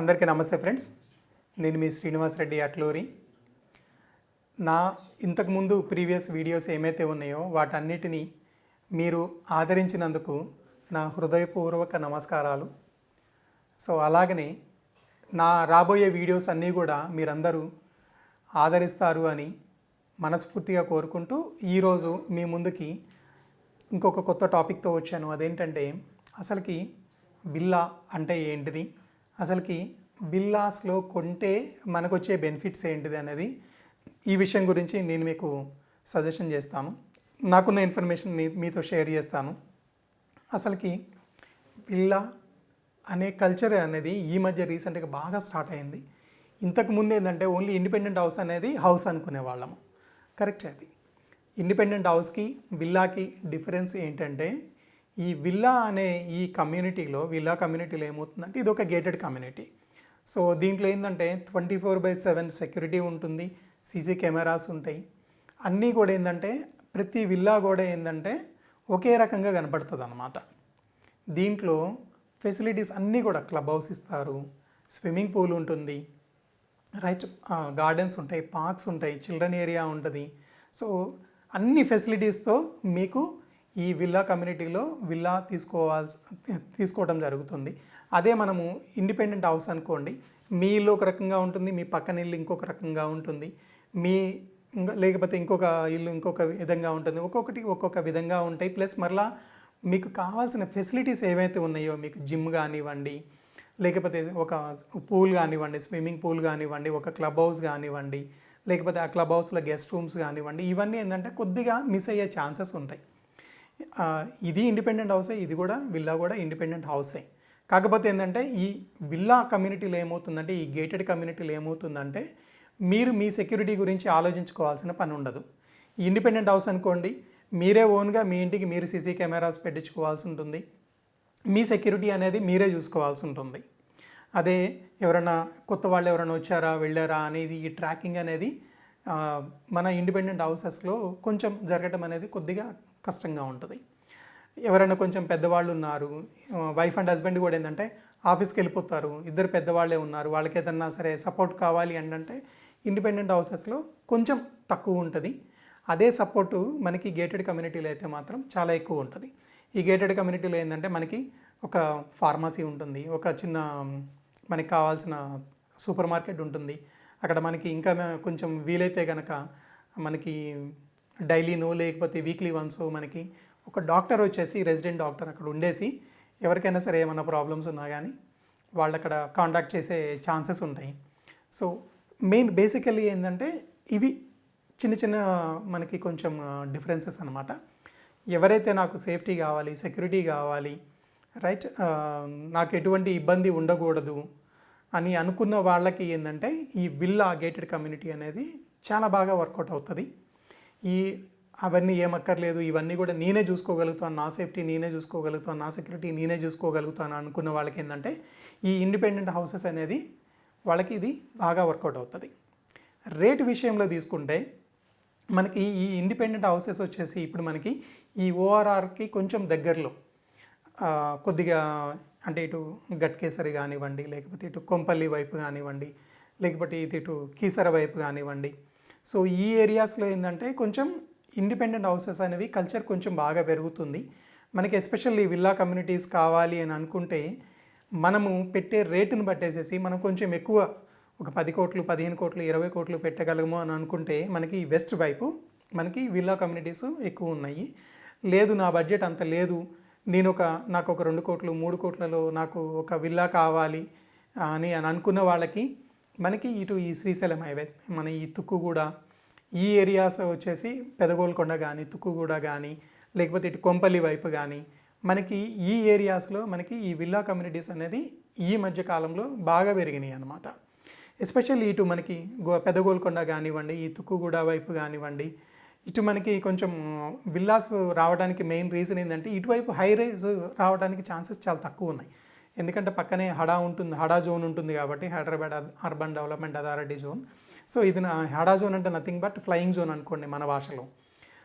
అందరికీ నమస్తే ఫ్రెండ్స్. నేను మీ శ్రీనివాస్ రెడ్డి అట్లూరి. నా ఇంతకుముందు ప్రీవియస్ వీడియోస్ ఏమైతే ఉన్నాయో వాటన్నిటినీ మీరు ఆదరించినందుకు నా హృదయపూర్వక నమస్కారాలు. సో అలాగనే నా రాబోయే వీడియోస్ అన్నీ కూడా మీరందరూ ఆదరిస్తారు అని మనస్ఫూర్తిగా కోరుకుంటూ ఈరోజు మీ ముందుకి ఇంకొక కొత్త టాపిక్తో వచ్చాను. అదేంటంటే అసలుకి బిల్లా అంటే ఏంటిది? అసలుకి బిల్లాస్లో కొంటే మనకు వచ్చే బెనిఫిట్స్ ఏంటిది అనేది ఈ విషయం గురించి నేను మీకు సజెషన్ చేస్తాను. నాకున్న ఇన్ఫర్మేషన్ మీ మీతో షేర్ చేస్తాను. అసలుకి బిల్లా అనే కల్చర్ అనేది ఈ మధ్య రీసెంట్గా బాగా స్టార్ట్ అయింది. ఇంతకు ముందు ఏంటంటే ఓన్లీ ఇండిపెండెంట్ హౌస్ అనేది హౌస్ అనుకునే వాళ్ళము. కరెక్ట్ అది. ఇండిపెండెంట్ హౌస్కి బిల్లాకి డిఫరెన్స్ ఏంటంటే ఈ విల్లా అనే ఈ కమ్యూనిటీలో విల్లా కమ్యూనిటీలో ఏమవుతుందంటే ఇది ఒక గేటెడ్ కమ్యూనిటీ సో దీంట్లో ఏంటంటే twenty four by seven security ఉంటుంది సీసీ కెమెరాస్ ఉంటాయి. అన్నీ కూడా ఏంటంటే ప్రతి విల్లా కూడా ఏంటంటే ఒకే రకంగా కనపడుతుంది అనమాట దీంట్లో ఫెసిలిటీస్ అన్నీ కూడా క్లబ్ హౌస్ ఇస్తారు స్విమ్మింగ్ పూల్ ఉంటుంది రైట్ గార్డెన్స్ ఉంటాయి పార్క్స్ ఉంటాయి చిల్డ్రన్ ఏరియా ఉంటుంది. సో అన్ని ఫెసిలిటీస్తో మీకు ఈ విల్లా కమ్యూనిటీలో విల్లా తీసుకోవాల్సి తీసుకోవడం జరుగుతుంది. అదే మనము ఇండిపెండెంట్ హౌస్ అనుకోండి. మీ ఇల్లు ఒక రకంగా ఉంటుంది మీ పక్కన ఇల్లు ఇంకొక రకంగా ఉంటుంది. మీ ఇంకా లేకపోతే ఇంకొక ఇల్లు ఇంకొక విధంగా ఉంటుంది. ఒక్కొక్కటి ఒక్కొక్క విధంగా ఉంటాయి. ప్లస్ మరలా మీకు కావాల్సిన ఫెసిలిటీస్ ఏవైతే ఉన్నాయో మీకు జిమ్ కానివ్వండి లేకపోతే ఒక పూల్ కానివ్వండి స్విమ్మింగ్ పూల్ కానివ్వండి ఒక క్లబ్ హౌస్ కానివ్వండి లేకపోతే ఆ క్లబ్ హౌస్లో గెస్ట్ రూమ్స్ కానివ్వండి ఇవన్నీ ఏంటంటే కొద్దిగా మిస్ అయ్యే ఛాన్సెస్ ఉంటాయి. ఇది ఇండిపెండెంట్ హౌసే ఇది కూడా విల్లా కూడా ఇండిపెండెంట్ హౌసే కాకపోతే ఏంటంటే ఈ విల్లా కమ్యూనిటీలో ఏమవుతుందంటే ఈ గేటెడ్ కమ్యూనిటీలో ఏమవుతుందంటే మీరు మీ సెక్యూరిటీ గురించి ఆలోచించుకోవాల్సిన పని ఉండదు. ఇండిపెండెంట్ హౌస్ అనుకోండి మీరే ఓన్గా మీ ఇంటికి మీరు సీసీ కెమెరాస్ పెట్టించుకోవాల్సి ఉంటుంది. మీ సెక్యూరిటీ అనేది మీరే చూసుకోవాల్సి ఉంటుంది. అదే ఎవరైనా కొత్త వాళ్ళు ఎవరైనా వచ్చారా వెళ్ళారా అనేది ఈ ట్రాకింగ్ అనేది మన ఇండిపెండెంట్ హౌసెస్లో కొంచెం జరగటం అనేది కొద్దిగా కష్టంగా ఉంటుంది. ఎవరైనా కొంచెం పెద్దవాళ్ళు ఉన్నారు వైఫ్ అండ్ హస్బెండ్ కూడా ఏంటంటే ఆఫీస్కి వెళ్ళిపోతారు ఇద్దరు పెద్దవాళ్ళే ఉన్నారు వాళ్ళకి ఏదన్నా సరే సపోర్ట్ కావాలి అంటే ఇండిపెండెంట్ హౌసెస్లో కొంచెం తక్కువ ఉంటుంది. అదే సపోర్టు మనకి గేటెడ్ కమ్యూనిటీలో అయితే మాత్రం చాలా ఎక్కువ ఉంటుంది. ఈ గేటెడ్ కమ్యూనిటీలో ఏంటంటే మనకి ఒక ఫార్మసీ ఉంటుంది ఒక చిన్న మనకి కావాల్సిన సూపర్ మార్కెట్ ఉంటుంది. అక్కడ మనకి ఇంకా కొంచెం వీలైతే కనుక మనకి డైలీనో లేకపోతే వీక్లీ వన్స్ మనకి ఒక డాక్టర్ వచ్చేసి రెసిడెంట్ డాక్టర్ అక్కడ ఉండేసి ఎవరికైనా సరే ఏమైనా ప్రాబ్లమ్స్ ఉన్నా కానీ వాళ్ళు అక్కడ కాంటాక్ట్ చేసే ఛాన్సెస్ ఉంటాయి. సో మెయిన్ బేసికల్లీ ఏంటంటే ఇవి చిన్న చిన్న మనకి కొంచెం డిఫరెన్సెస్ అనమాట ఎవరైతే నాకు సేఫ్టీ కావాలి సెక్యూరిటీ కావాలి రైట్ నాకు ఎటువంటి ఇబ్బంది ఉండకూడదు అని అనుకున్న వాళ్ళకి ఏంటంటే ఈ విల్లా గేటెడ్ కమ్యూనిటీ అనేది చాలా బాగా వర్కౌట్ అవుతుంది. ఈ అవన్నీ ఏమక్కర్లేదు ఇవన్నీ కూడా నేనే చూసుకోగలుగుతాను నా సేఫ్టీ నేనే చూసుకోగలుగుతాను నా సెక్యూరిటీ నేనే చూసుకోగలుగుతాను అనుకున్న వాళ్ళకి ఏంటంటే ఈ ఇండిపెండెంట్ హౌసెస్ అనేది వాళ్ళకి ఇది బాగా వర్కౌట్ అవుతుంది. రేట్ విషయంలో తీసుకుంటే మనకి ఈ ఇండిపెండెంట్ హౌసెస్ వచ్చేసి ఇప్పుడు మనకి ఈ ఓఆర్ఆర్కి కొంచెం దగ్గరలో కొద్దిగా అంటే ఇటు గట్కేసరి కానివ్వండి లేకపోతే ఇటు కొంపల్లి వైపు కానివ్వండి లేకపోతే ఇటు ఇటు కీసర వైపు కానివ్వండి సో ఈ ఏరియాస్లో ఏంటంటే కొంచెం ఇండిపెండెంట్ హౌసెస్ అనేవి కల్చర్ కొంచెం బాగా పెరుగుతుంది. మనకి ఎస్పెషల్లీ విల్లా కమ్యూనిటీస్ కావాలి అని అనుకుంటే మనము పెట్టే రేటును బట్టేసేసి మనం కొంచెం ఎక్కువ ఒక పది కోట్లు పదిహేను కోట్లు ఇరవై కోట్లు పెట్టగలము అని అనుకుంటే మనకి వెస్ట్ వైపు మనకి విల్లా కమ్యూనిటీస్ ఎక్కువ ఉన్నాయి. లేదు నా బడ్జెట్ అంత లేదు. నేను ఒక నాకు ఒక రెండు కోట్లు మూడు కోట్లలో నాకు ఒక విల్లా కావాలి అని అని అనుకున్న వాళ్ళకి మనకి ఇటు ఈ శ్రీశైలం హైవే మన ఈ తుక్కుగూడ ఈ ఏరియాస్ వచ్చేసి పెదగోల్కొండ కానీ తుక్కుగూడ కానీ లేకపోతే ఇటు కొంపల్లి వైపు కానీ మనకి ఈ ఏరియాస్లో మనకి ఈ విల్లా కమ్యూనిటీస్ అనేది ఈ మధ్య కాలంలో బాగా పెరిగినాయి అన్నమాట. ఎస్పెషల్లీ ఇటు మనకి గో పెదగోల్కొండ కానివ్వండి ఈ తుక్కుగూడ వైపు కానివ్వండి ఇటు మనకి కొంచెం విల్లాస్ రావడానికి మెయిన్ రీజన్ ఏంటంటే ఇటువైపు హై రైజ్ రావడానికి ఛాన్సెస్ చాలా తక్కువ ఉన్నాయి. ఎందుకంటే పక్కనే హడా ఉంటుంది హడా జోన్ ఉంటుంది కాబట్టి Hyderabad urban development authority zone. So ఇది నా హడా జోన్ అంటే నథింగ్ బట్ ఫ్లయింగ్ జోన్ అనుకోండి మన భాషలో.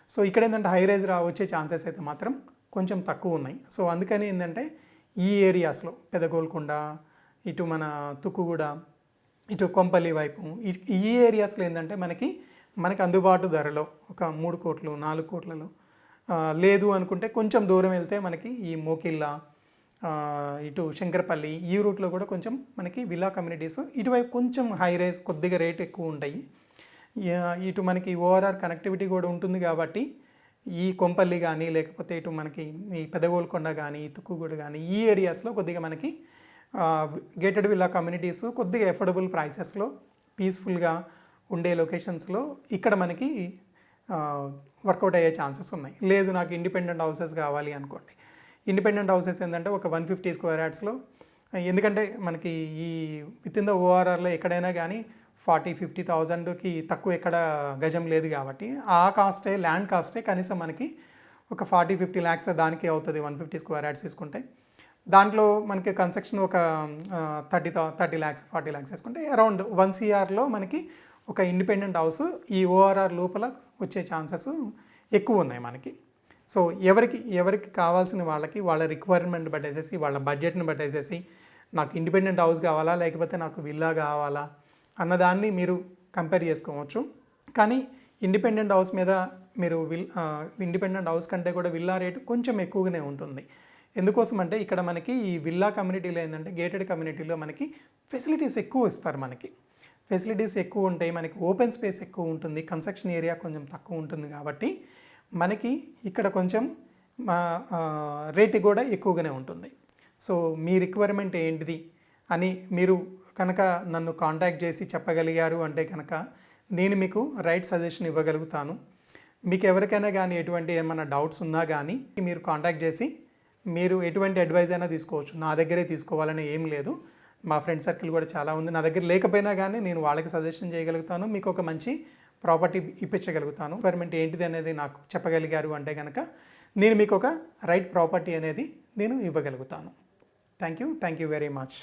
సో ఇక్కడ ఏంటంటే హై రైజ్ రా వచ్చే ఛాన్సెస్ అయితే మాత్రం కొంచెం తక్కువ ఉన్నాయి. సో అందుకని ఏంటంటే ఈ ఏరియాస్లో పెదగోల్కొండ ఇటు మన తుక్కుగూడ ఇటు కొంపల్లి వైపు ఈ- ఏరియాస్లో ఏంటంటే మనకి మనకి అందుబాటు ధరలో ఒక మూడు కోట్లు నాలుగు కోట్లలో లేదు అనుకుంటే కొంచెం దూరం వెళ్తే మనకి ఈ మోకిల్లా ఇటు శంకరపల్లి ఈ రూట్లో కూడా కొంచెం మనకి విలా కమ్యూనిటీస్. ఇటువైపు కొంచెం హై రేస్ కొద్దిగా రేట్ ఎక్కువ ఉంటాయి. ఇటు మనకి ఓఆర్ఆర్ కనెక్టివిటీ కూడా ఉంటుంది కాబట్టి ఈ కొంపల్లి కానీ లేకపోతే ఇటు మనకి ఈ పెదగోల్కొండ కానీ తుక్కుగూడు కానీ ఈ ఏరియాస్లో కొద్దిగా మనకి గేటెడ్ విల్లా కమ్యూనిటీస్ కొద్దిగా ఎఫోర్డబుల్ ప్రైసెస్లో పీస్ఫుల్గా ఉండే లొకేషన్స్లో ఇక్కడ మనకి వర్కౌట్ అయ్యే ఛాన్సెస్ ఉన్నాయి. లేదు నాకు ఇండిపెండెంట్ హౌసెస్ కావాలి అనుకోండి. ఇండిపెండెంట్ హౌసెస్ ఏంటంటే ఒక వన్ ఫిఫ్టీ స్క్వేర్ యార్డ్స్లో. ఎందుకంటే మనకి ఈ విత్ ఇన్ ద ఓఆర్ఆర్లో ఎక్కడైనా కానీ ఫార్టీ ఫిఫ్టీ థౌజండ్కి తక్కువ ఎక్కడ గజం లేదు కాబట్టి ఆ కాస్టే ల్యాండ్ కాస్టే కనీసం మనకి ఒక ఫార్టీ ఫిఫ్టీ ల్యాక్స్ దానికి అవుతుంది వన్ ఫిఫ్టీ స్క్వేర్ యార్డ్స్ తీసుకుంటే. దాంట్లో మనకి కన్స్ట్రక్షన్ ఒక thirty thirty lakhs forty lakhs వేసుకుంటే అరౌండ్ వన్ సిఆర్లో మనకి ఒక ఇండిపెండెంట్ హౌస్ ఈ ఓఆర్ఆర్ లోపల వచ్చే ఛాన్సెస్ ఎక్కువ ఉన్నాయి మనకి. సో ఎవరికి ఎవరికి కావాల్సిన వాళ్ళకి వాళ్ళ రిక్వైర్మెంట్ బట్టేసేసి వాళ్ళ బడ్జెట్ని బట్టేసేసి నాకు ఇండిపెండెంట్ హౌస్ కావాలా లేకపోతే నాకు విల్లా కావాలా అన్నదాన్ని మీరు కంపేర్ చేసుకోవచ్చు. కానీ ఇండిపెండెంట్ హౌస్ మీద మీరు విల్ ఇండిపెండెంట్ హౌస్ కంటే కూడా విల్లా రేటు కొంచెం ఎక్కువగానే ఉంటుంది. ఎందుకోసం అంటే ఇక్కడ మనకి ఈ విల్లా కమ్యూనిటీలో ఏంటంటే గేటెడ్ కమ్యూనిటీలో మనకి ఫెసిలిటీస్ ఎక్కువ ఇస్తారు మనకి. ఫెసిలిటీస్ ఎక్కువ ఉంటాయి మనకి ఓపెన్ స్పేస్ ఎక్కువ ఉంటుంది కన్స్ట్రక్షన్ ఏరియా కొంచెం తక్కువ ఉంటుంది కాబట్టి మనకి ఇక్కడ కొంచెం రేట్ కూడా ఎక్కువగానే ఉంటుంది. సో మీ రిక్వైర్మెంట్ ఏంటిది అని మీరు కనుక నన్ను కాంటాక్ట్ చేసి చెప్పగలిగారు అంటే కనుక నేను మీకు రైట్ సజెషన్ ఇవ్వగలుగుతాను. మీకు ఎవరికైనా కానీ ఎటువంటి ఏమైనా డౌట్స్ ఉన్నా కానీ మీరు కాంటాక్ట్ చేసి మీరు ఎటువంటి అడ్వైజ్ అయినా తీసుకోవచ్చు. నా దగ్గరే తీసుకోవాలని ఏం లేదు. మా ఫ్రెండ్ సర్కిల్ కూడా చాలా ఉంది. నా దగ్గర లేకపోయినా కానీ నేను వాళ్ళకి సజెషన్ చేయగలుగుతాను. మీకు ఒక మంచి ప్రాపర్టీ ఇప్పించగలుగుతాను. రిక్వైర్మెంట్ ఏంటిది అనేది నాకు చెప్పగలిగారు అంటే కనుక నేను మీకు ఒక రైట్ ప్రాపర్టీ అనేది నేను ఇవ్వగలుగుతాను. Thank you thank you very much